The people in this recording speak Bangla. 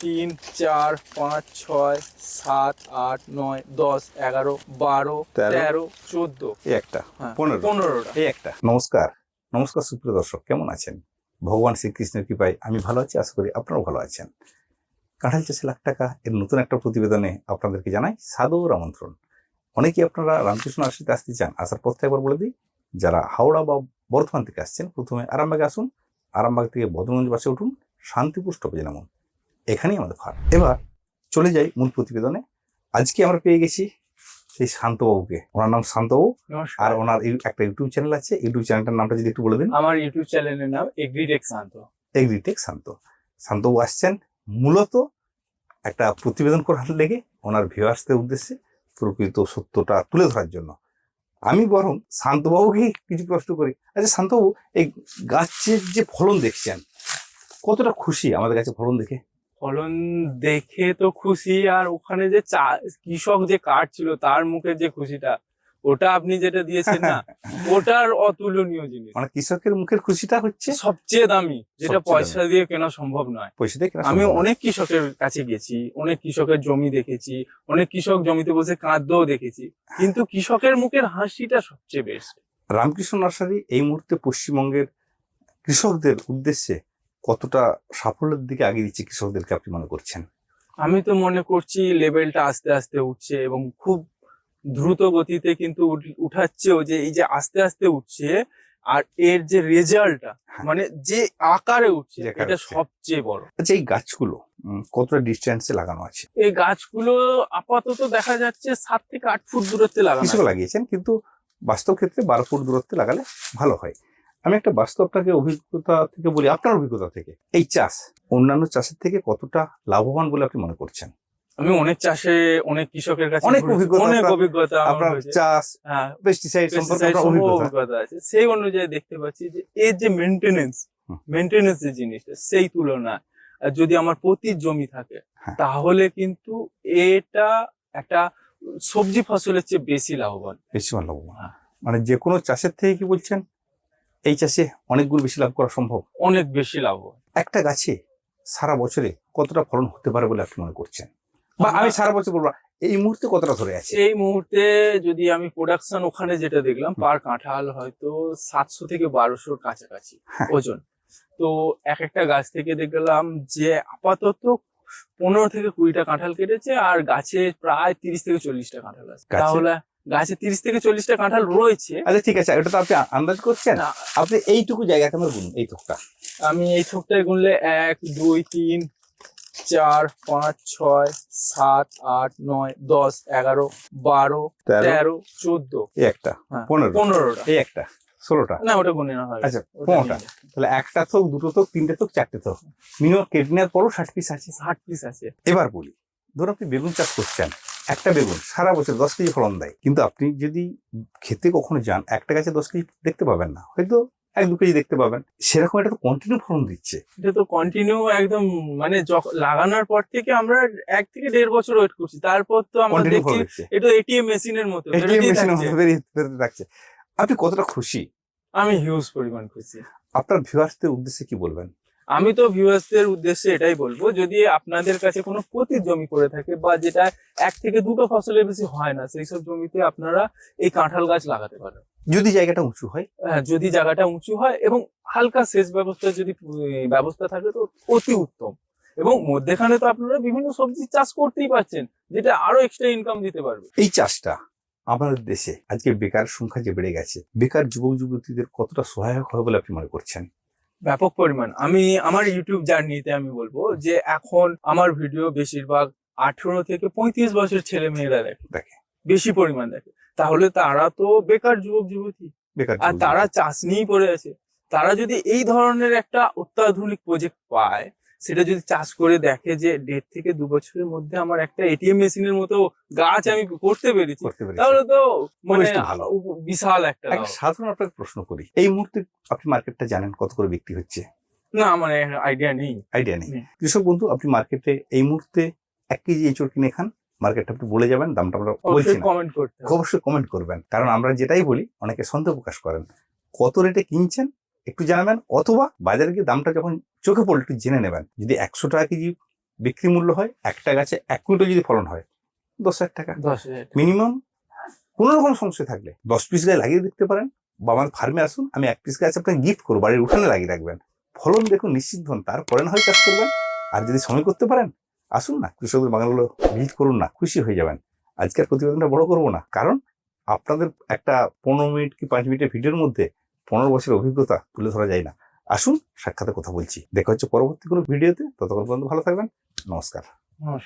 তিন চার পাঁচ ছয় সাত আট নয় দশ এগারো বারো তেরো। চোদ্দ। একটা হ্যাঁ পনেরো পনেরোটা। একটা। নমস্কার। নমস্কার সুপ্রিয় দর্শক কেমন আছেন? ভগবান শ্রীকৃষ্ণের কৃপায় আমি ভালো আছি আশা করি আপনারাও ভালো আছেন। কাঁঠাল চাষে লাখ টাকা এর নতুন একটা প্রতিবেদনে আপনাদেরকে জানাই সাদর আমন্ত্রণ। অনেকেই আপনারা রামকৃষ্ণ আশ্রিতে আসতে চান আসার পথটা একবার বলে দিই। যারা হাওড়া বা বর্ধমান থেকে আসছেন প্রথমে আরামবাগে আসুন। আরামবাগ থেকে বদরগঞ্জ বাসে উঠুন শান্তিপুর স্টপেজে নামুন। এখানেই আমাদের ফার্ম এবার চলে যাই মূল প্রতিবেদনে। আজকে আমরা পেয়ে গেছি সেই শান্তবাবুকে। ওনার নাম শান্তবাবু আর ওনার একটা ইউটিউব চ্যানেল আছে। ইউটিউব চ্যানেলটার নামটা যদি একটু বলে দিন। আমার ইউটিউব চ্যানেলের নাম এগ্রিটেক শান্ত এগ্রিটেক শান্ত শান্তবাবু আসছেন মূলত একটা প্রতিবেদন করার লেগে ওনার ভিউয়ার্সদের উদ্দেশ্যে প্রকৃত সত্যটা তুলে ধরার জন্য। আমি বরং শান্তবাবুকে কিছু প্রশ্ন করি। আচ্ছা শান্তবাবু এই গাছের যে ফলন দেখছেন কতটা খুশি আমাদের কাছে ফলন দেখে? ফলন দেখে তো খুশি আর ওখানে যে কৃষক যে কাটছিল তার মুখে যে খুশিটা ওটা আপনি যেটা দিয়েছেন না ওটার অতুলনীয় জিনিস। মানে কৃষকের মুখের খুশিটা হচ্ছে? সবচেয়ে দামি যেটা পয়সা দিয়ে কেনা সম্ভব নয়। পয়সা দিয়ে আমি অনেক কৃষকের কাছে গেছি অনেক কৃষকের জমি দেখেছি অনেক কৃষক জমিতে বসে কাঁদতেও দেখেছি কিন্তু কৃষকের মুখের হাসিটা সবচেয়ে বেস্ট রামকৃষ্ণ নার্সারি এই মুহূর্তে পশ্চিমবঙ্গের কৃষকদের উদ্দেশ্যে কতটা সাফল্যের দিকে আগে দিচ্ছে কৃষকদেরকে আপনি মনে করছেন? আমি তো মনে করছি লেভেলটা আস্তে আস্তে উঠছে এবং খুব দ্রুত গতিতে কিন্তু উঠাচ্ছেও যে এই যে আস্তে আস্তে উঠছে আর এর যে রেজাল্টটা হ্যাঁ। মানে যে আকারে উঠছে এটা সবচেয়ে বড়। আচ্ছা এই গাছগুলো কতটা ডিস্টেন্সে লাগানো আছে? এই গাছগুলো আপাতত দেখা যাচ্ছে সাত থেকে আট ফুট দূরত্বে লাগানো লাগিয়েছেন কিন্তু বাস্তব ক্ষেত্রে বারো ফুট দূরত্বে লাগালে ভালো হয়। আমি একটা বাস্তব আপনাকে অভিজ্ঞতা থেকে বলি আপনার অভিজ্ঞতা থেকে। এই চাষ অন্যান্য চাষের থেকে কতটা লাভবান বলে আপনি মনে করছেন? আমি অনেক চাষে অনেক কৃষকের কাছে অনেক অভিজ্ঞতা অনেক অভিজ্ঞতা আপনার চাষ হ্যাঁ পেস্টিসাইড সম্পর্কে আপনার সহ অভিজ্ঞতা। আছে। সেই অনুযায়ী দেখতে পাচ্ছি যে এর যে মেনটেনেন্স। মেনটেনেন্স যে জিনিসটা সেই তুলনায় আর যদি আমার প্রতি জমি থাকে হ্যাঁ। তাহলে কিন্তু এটা একটা সবজি ফসলের চেয়ে বেশি লাভবান। বেশি লাভবান। হ্যাঁ। মানে যে কোনো চাষের থেকে কি বলছেন? এই চাষে অনেকগুলো বেশি লাভ করা সম্ভব। অনেক বেশি লাভবান একটা গাছে সারা বছরে কতটা ফলন হতে পারে বলে আপনি মনে করছেন? বা আমি সারা বছর বলব এই মুহূর্তে কতটা ধরে আছে? এই মুহূর্তে যদি আমি প্রোডাকশন ওখানে যেটা দেখলাম পার কাঁঠাল হয়তো সাতশো থেকে বারোশোর কাছাকাছি হ্যাঁ। ওজন। তো এক একটা গাছ থেকে দেখলাম যে আপাতত পনেরো থেকে কুড়িটা কাঁঠাল কেটেছে আর গাছে প্রায় তিরিশ থেকে চল্লিশটা কাঁঠাল আছে। তাহলে গাছে তিরিশ থেকে চল্লিশটা কাঁঠাল রয়েছে। আচ্ছা ঠিক আছে এটা তো আপনি আন্দাজ করছেন? আপনি এইটুকু জায়গাকে আমার গুনুন এই থোকটা। আমি এই থোকটায় গুনলে এক দুই তিন চার পাঁচ ছয় সাত আট নয় দশ এগারো বারো তেরো। চোদ্দ। এই একটা হ্যাঁ, পনেরো পনেরোটা। এই একটা ষোলোটা। না ওটা গুনে না হয় আচ্ছা, পনেরোটা। তাহলে একটা থোক দুটো থোক তিনটে থোক চারটে থোক। মিনিমাম কেটে নেওয়ার পরও ষাট পিস আছে। ষাট পিস আছে। এবার বলি ধরুন আপনি বেগুন চাষ করছেন। একটা বেগুন সারা বছর দশ কেজি ফলন দেয়। কিন্তু আপনি যদি খেতে কখনো যান একটা গাছে দশ কেজি দেখতে পাবেন না। হয়তো এক দু কেজি দেখতে পাবেন। সেরকম এটা তো কন্টিনিউ ফলন দিচ্ছে। এটা তো কন্টিনিউ একদম মানে লাগানোর পর থেকে আমরা এক থেকে দেড় বছর ওয়েট করছি। তারপর তো আমরা দেখছি এটা এটিএম মেশিনের মতো বেরোতেই মেশিনের মতো বেরিয়ে থাকছে। আপনি কতটা খুশি? আমি হিউজ পরিমাণ খুশি। আপনার ভিউয়ার্সদের উদ্দেশ্যে কি বলবেন? আমি তো ভিউয়ার্সদের উদ্দেশ্যে এটাই বলব যদি আপনাদের কাছে কোনো প্রতি জমি করে থাকে বা যেটা এক থেকে দুটো ফসলের বেশি হয় না সেই সব জমিতে আপনারা এই কাঁঠাল গাছ লাগাতে পারেন। যদি জায়গাটা উঁচু হয়? হ্যাঁ, যদি জায়গাটা উঁচু হয় এবং হালকা সেচ ব্যবস্থা যদি ব্যবস্থা থাকে তো অতি উত্তম। এবং মধ্যেখানে তো আপনারা বিভিন্ন সবজি চাষ করতেই পারছেন যেটা আরও এক্সট্রা ইনকাম দিতে পারবে। এই চাষটা আমাদের দেশে আজকে বেকার সংখ্যা যে বেড়ে গেছে বেকার যুবক যুবতীদের কতটা সহায়ক হবে বলে আপনি মনে করছেন? ব্যাপক পরিমাণ। আমি আমার ইউটিউব জার্নিতে আমি বলব যে এখন আমার ভিডিও বেশিরভাগ আঠেরো থেকে পঁয়ত্রিশ বছর ছেলে মেয়েরা দেখে। দেখে। বেশি পরিমাণ দেখে। তাহলে তারা তো বেকার যুবক যুবতী। বেকার আর তারা চাষ নিয়েই পড়ে আছে। তারা যদি এই ধরনের একটা অত্যাধুনিক প্রজেক্ট পায় সেটা যদি চাষ করে দেখে যে দেড় থেকে দু বছরের মধ্যে আমার একটা এটিএম মেশিনের মতো গাছ আমি করতে পেরেছি তাহলে তো মানে বিশাল একটা সাধারণ আপনাকে প্রশ্ন করি এই মুহূর্তে আপনি মার্কেটটা জানেন কত করে বিক্রি হচ্ছে? না মানে আইডিয়া নেই। আইডিয়া নেই। কৃষক বন্ধু আপনি মার্কেটে এই মুহূর্তে এক কেজি এঁচড় কিনে খান মার্কেটটা আপনি বলে যাবেন দামটা আমরা বলছি কমেন্ট করতে অবশ্যই কমেন্ট করবেন কারণ আমরা যেটাই বলি অনেকে সন্দেহ প্রকাশ করেন। কত রেটে কিনছেন একটু জানাবেন অথবা বাজারে গিয়ে দামটা যখন চোখে পড়লে একটু জেনে নেবেন। যদি একশো টাকা কেজি বিক্রি মূল্য হয় একটা গাছে এক কুইন্টাল যদি ফলন হয় দশ হাজার টাকা। দশ মিনিমাম কোনো রকম সংশয় থাকলে দশ পিস গাছ লাগিয়ে দেখতে পারেন বা আমার ফার্মে আসুন আমি এক পিস গাছ আপনাকে গিফট করব বাড়ির উঠানে লাগিয়ে রাখবেন। ফলন দেখুন নিশ্চিত হন তারপরে না হয় চাষ করবেন। আর যদি সময় করতে পারেন আসুন না কৃষকদের বাগানগুলো ভিজিট করুন না খুশি হয়ে যাবেন। আজকের প্রতিবেদনটা বড় করব না কারণ আপনাদের একটা পনেরো মিনিট কি পাঁচ মিনিটের ভিডিওর মধ্যে পনেরো বছরের অভিজ্ঞতা তুলে ধরা যায় না। আসুন সাক্ষাতে কথা বলছি। দেখা হচ্ছে পরবর্তী কোনো ভিডিওতে। ততক্ষণ পর্যন্ত ভালো থাকবেন। নমস্কার। নমস্কার।